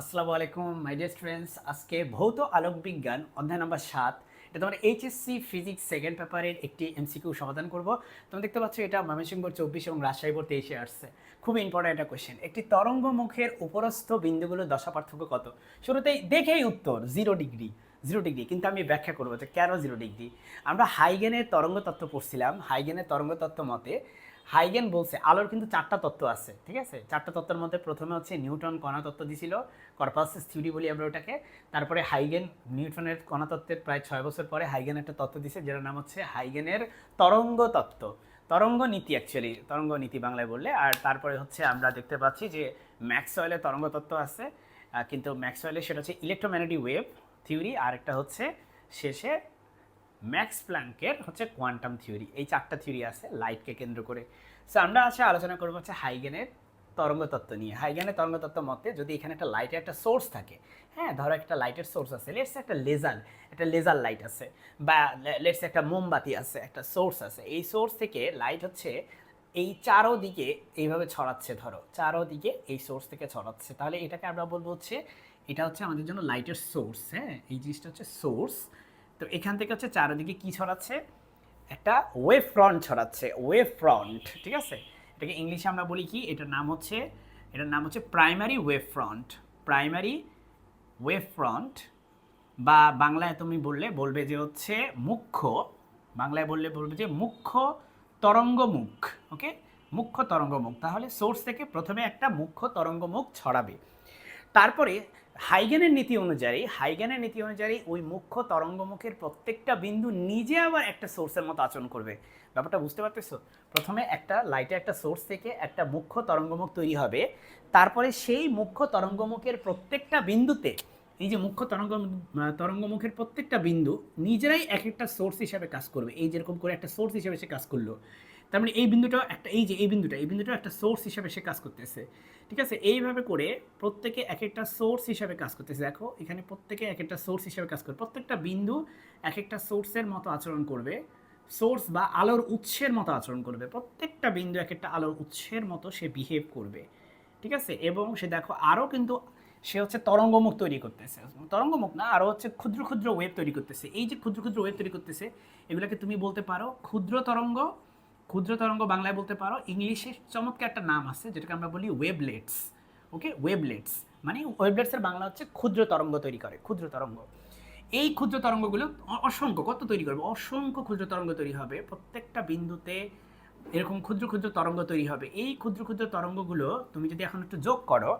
আসসালামু আলাইকুম my dear students আজকে ভৌত আলোক বিজ্ঞান, অধ্যায় নম্বর সাত। এটা তোমার এইচএসসি ফিজিক্স সেকেন্ড পেপারের একটি এমসিকিউ সমাধান করব। তোমরা দেখতে পাচ্ছ এটা ময়মনসিংহ চব্বিশ এবং রাজশাহী বোর্ড তেইশে আসছে। খুব ইম্পর্টেন্ট একটা কোয়েশ্চেন একটি তরঙ্গ মুখের উপরস্থ বিন্দুগুলোর দশা পার্থক্য কত? শুরুতেই দেখেই উত্তর জিরো ডিগ্রি জিরো ডিগ্রি কিন্তু আমি ব্যাখ্যা করব যে কেন জিরো ডিগ্রি আমরা হাইগেনের তরঙ্গ তত্ত্ব পড়ছিলাম। হাইগেনের তরঙ্গ তত্ত্ব মতে হাইগেন বলছে, আলোর কিন্তু চারটা তত্ত্ব আছে, ঠিক আছে? চারটা তত্ত্বের মধ্যে প্রথমে হচ্ছে নিউটন কণা তত্ত্ব দিছিল কর্পাসেস থিওরি বলি আমরা ওটাকে। তারপরে হাইগেন, নিউটনের কণা তত্ত্বের প্রায় ছয় বছর পরে হাইগেন একটা তত্ত্ব দিছে, যেটার নাম হচ্ছে হাইগেনের তরঙ্গ তত্ত্ব। তরঙ্গ নীতি অ্যাকচুয়ালি তরঙ্গ নীতি বাংলায় বললে। আর তারপরে হচ্ছে আমরা দেখতে পাচ্ছি যে ম্যাক্সওয়েলের তরঙ্গ তত্ত্ব আছে কিন্তু ম্যাক্সওয়েলের সেটা হচ্ছে ইলেকট্রোম্যাগনেটিক ওয়েভ থিওরি, আর একটা হচ্ছে শেষে ম্যাক্স প্ল্যাঙ্কের হচ্ছে কোয়ান্টাম থিওরি। এই চারটা থিওরি আছে, লাইটকে কেন্দ্র করে। সো আমরা আছে আলোচনা করব হচ্ছে হাইগেনের তরঙ্গ তত্ত্ব নিয়ে। হাইগেনের তরঙ্গ তত্ত্ব মতে যদি এখানে একটা লাইটের একটা সোর্স থাকে হ্যাঁ ধরো একটা লাইটের সোর্স আছে লেটস একটা লেজার একটা লেজার লাইট আছে, বা লেটস একটা মোমবাতি আছে, একটা সোর্স আছে। এই সোর্স থেকে লাইট হচ্ছে এই চারোদিকে এইভাবে ছড়াচ্ছে, ধরো। চারোদিকে এই সোর্স থেকে ছড়াচ্ছে। তাহলে এটাকে আমরা বলব হচ্ছে, এটা হচ্ছে আমাদের জন্য লাইটের সোর্স হ্যাঁ? এই জিনিসটা হচ্ছে সোর্স তো এখান থেকে হচ্ছে চারিদিকে কি ছড়াচ্ছে? একটা ওয়েভ ফ্রন্ট ছড়াচ্ছে ওয়েভ ফ্রন্ট ঠিক আছে? এটাকে ইংলিশে আমরা বলি কি? এটার নাম হচ্ছে, এটার নাম হচ্ছে primary wave front primary wave front বা বাংলায় তুমি বললে, বলবে যে হচ্ছে মুখ্য, বাংলায় বললে বলবে যে মুখ্য তরঙ্গমুখ ওকে মুখ্য তরঙ্গমুখ, তাহলে সোর্স থেকে প্রথমে একটা মুখ্য তরঙ্গমুখ ছড়াবে। তারপরে হাইগেনের নীতি অনুযায়ী, হাইগেনের নীতি অনুযায়ী ওই মুখ্য তরঙ্গমুখের প্রত্যেকটা বিন্দু নিজে আবার একটা সোর্সের মতো আচরণ করবে। ব্যাপারটা বুঝতে পারতেছো? প্রথমে একটা লাইটের একটা সোর্স থেকে একটা মুখ্য তরঙ্গমুখ তৈরি হবে। তারপরে সেই মুখ্য তরঙ্গমুখের প্রত্যেকটা বিন্দুতে, এই যে মুখ্য তরঙ্গ তরঙ্গমুখের প্রত্যেকটা বিন্দু নিজেরাই এক একটা সোর্স হিসাবে কাজ করবে। এই যেরকম করে একটা সোর্স হিসাবে সে কাজ করল। তার মানে এই বিন্দুটাও একটা এই যে এই বিন্দুটা, এই বিন্দুটাও একটা সোর্স হিসাবে সে কাজ করতেছে। ঠিক আছে? এইভাবে করে প্রত্যেকে এক একটা সোর্স হিসাবে কাজ করতেছে। দেখো, এখানে প্রত্যেকে এক একটা সোর্স হিসাবে কাজ করবে প্রত্যেকটা বিন্দু এক একটা সোর্সের মতো আচরণ করবে। সোর্স বা আলোর উৎসের মতো আচরণ করবে। প্রত্যেকটা বিন্দু এক একটা আলোর উৎসের মতো সে বিহেভ করবে। ঠিক আছে? এবং সে দেখো আরও কিন্তু সে হচ্ছে তরঙ্গমুখ তৈরি করতেছে। তরঙ্গমুখ না আরও হচ্ছে ক্ষুদ্র ক্ষুদ্র ওয়েব তৈরি করতেছে। এই যে ক্ষুদ্র ক্ষুদ্র ওয়েব তৈরি করতেছে, এগুলোকে তুমি বলতে পারো ক্ষুদ্র তরঙ্গ ক্ষুদ্র তরঙ্গ বাংলায় বলতে পারো, ইংলিশে চমৎকার একটা নাম আছে, যেটাকে আমরা বলি ওয়েবলেটস ওকে ওয়েবলেটস মানে ওয়েবলেটসের বাংলা হচ্ছে ক্ষুদ্র তরঙ্গ তৈরি করে ক্ষুদ্র তরঙ্গ এই ক্ষুদ্র তরঙ্গগুলো অসংখ্য, কত তৈরি করবে? অসংখ্য ক্ষুদ্র তরঙ্গ তৈরি হবে, প্রত্যেকটা বিন্দুতে এরকম ক্ষুদ্র ক্ষুদ্র তরঙ্গ তৈরি হবে। এই ক্ষুদ্র ক্ষুদ্র তরঙ্গগুলো তুমি যদি এখন একটু যোগ করো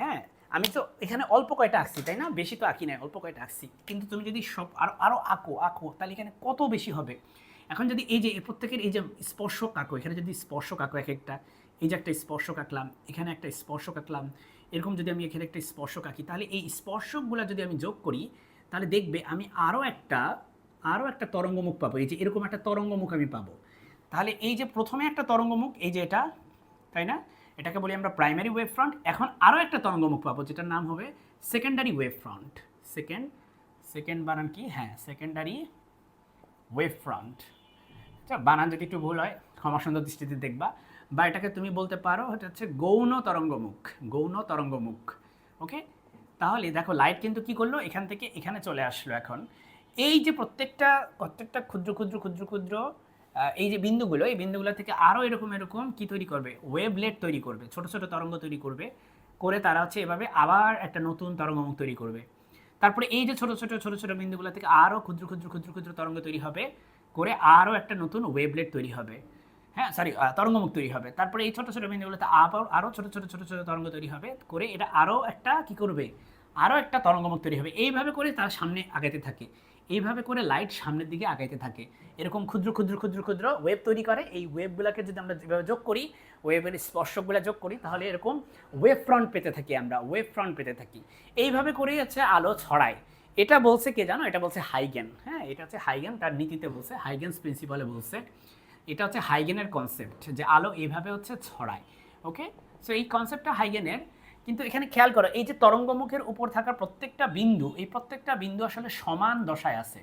হ্যাঁ আমি তো এখানে অল্প কয়টা আঁকছি, তাই না? বেশি তো আঁকি নাই, অল্প কয়টা আঁকছি। কিন্তু তুমি যদি সব আরও আরও আঁকো আঁকো, তাহলে এখানে কত বেশি হবে? এখন যদি এই যে প্রত্যেকের এই যে স্পর্শক আঁকো, এখানে যদি স্পর্শক আঁকো এক একটা, এই যে একটা স্পর্শক আঁকলাম, এখানে একটা স্পর্শক আঁকলাম, এরকম যদি আমি এখানে একটা স্পর্শক আঁকি, তাহলে এই স্পর্শকগুলো যদি আমি যোগ করি, তাহলে দেখবে আমি আরও একটা আরও একটা তরঙ্গমুখ পাবো। এই যে এরকম একটা তরঙ্গমুখ আমি পাবো। তাহলে এই যে প্রথমে একটা তরঙ্গমুখ, এই যে এটা, তাই না? এটাকে বলি আমরা প্রাইমারি ওয়েভ ফ্রন্ট এখন আরও একটা তরঙ্গমুখ পাবো, যেটার নাম হবে secondary wave front second second বানান কি? হ্যাঁ সেকেন্ডারি ওয়েভ ফ্রন্ট আচ্ছা বানান যদি একটু ভুল হয় ক্ষমা সুন্দর দৃষ্টিতে দেখবা। বা এটাকে তুমি বলতে পারো, এটা হচ্ছে গৌণ তরঙ্গমুখ গৌণ তরঙ্গমুখ। ওকে তাহলে দেখো লাইট কিন্তু কি করল? এখান থেকে এখানে চলে আসলো এখন। এই যে প্রত্যেকটা প্রত্যেকটা ক্ষুদ্র ক্ষুদ্র ক্ষুদ্র ক্ষুদ্র এই যে বিন্দুগুলো, এই বিন্দুগুলো থেকে আরও এরকম এরকম কি তৈরি করবে? ওয়েবলেট তৈরি করবে, ছোট ছোট তরঙ্গ তৈরি করবে। করে তারা হচ্ছে এভাবে আবার একটা নতুন তরঙ্গমুখ তৈরি করবে। তারপরে এই যে ছোট ছোট ছোট ছোট বিন্দুগুলো থেকে আরও ক্ষুদ্র ক্ষুদ্র ক্ষুদ্র ক্ষুদ্র তরঙ্গ তৈরি হবে, করে আরও একটা নতুন ওয়েবলেট তৈরি হবে। হ্যাঁ সরি তরঙ্গমুখ তৈরি হবে। তারপরে এই ছোট ছোট বিন্দুগুলোতে আবার আরও ছোট ছোট ছোট ছোট তরঙ্গ তৈরি হবে, করে এটা আরও একটা কি করবে? আরও একটা তরঙ্গমুখ তৈরি হবে। এইভাবে করে তার সামনে আগাইতে থাকে। এইভাবে করে লাইট সামনের দিকে আগাইতে থাকে। এরকম ক্ষুদ্র ক্ষুদ্র ক্ষুদ্র ক্ষুদ্র ওয়েব তৈরি করে। এই ওয়েবগুলোকে যদি আমরা যেভাবে যোগ করি ওয়েবের স্পর্শকগুলো যোগ করি, তাহলে এরকম ওয়েব ফ্রন্ট পেতে থাকি আমরা। ওয়েব ফ্রন্ট পেতে থাকি। এইভাবে করেই হচ্ছে আলো ছড়ায়। এটা বলছে কে জানো? এটা বলছে হাইগেন। হ্যাঁ এটা হচ্ছে হাইগেন। তার নীতিতে বলছে, হাইগেন্স প্রিন্সিপালে বলছে। এটা হচ্ছে হাইগেনের কনসেপ্ট যে আলো এইভাবে হচ্ছে ছড়ায়। ওকে সো এই কনসেপ্টটা হাইগেনের। কিন্তু এখানে খেয়াল করো, এই যে তরঙ্গমুখের উপর থাকা প্রত্যেকটা বিন্দু, এই প্রত্যেকটা বিন্দু আসলে সমান দশায় আছে,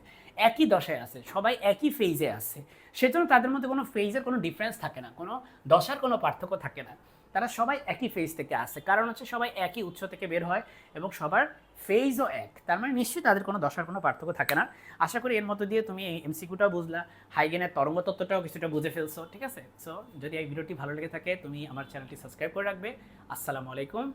একই দশায় আছে, সবাই একই ফেজে আছে। সেজন্য তাদের মধ্যে কোনো ফেজের কোনো ডিফারেন্স থাকে না, কোনো দশার কোনো পার্থক্য থাকে না। তারা সবাই একই ফেজ থেকে আসে, কারণ হচ্ছে সবাই একই উৎস থেকে বের হয় এবং সবার ফেজও এক। তার মানে নিশ্চয়ই তাদের কোনো দশার কোনো পার্থক্য থাকে না। আশা করি এর মধ্যে দিয়ে তুমি এই এমসিকিউটাও বুঝলা, হাইগেনের তরঙ্গ তত্ত্বটাও কিছুটা বুঝে ফেলছো, ঠিক আছে? সো যদি এই ভিডিওটি ভালো লেগে থাকে, তুমি আমার চ্যানেলটি সাবস্ক্রাইব করে রাখবে। আসসালামু আলাইকুম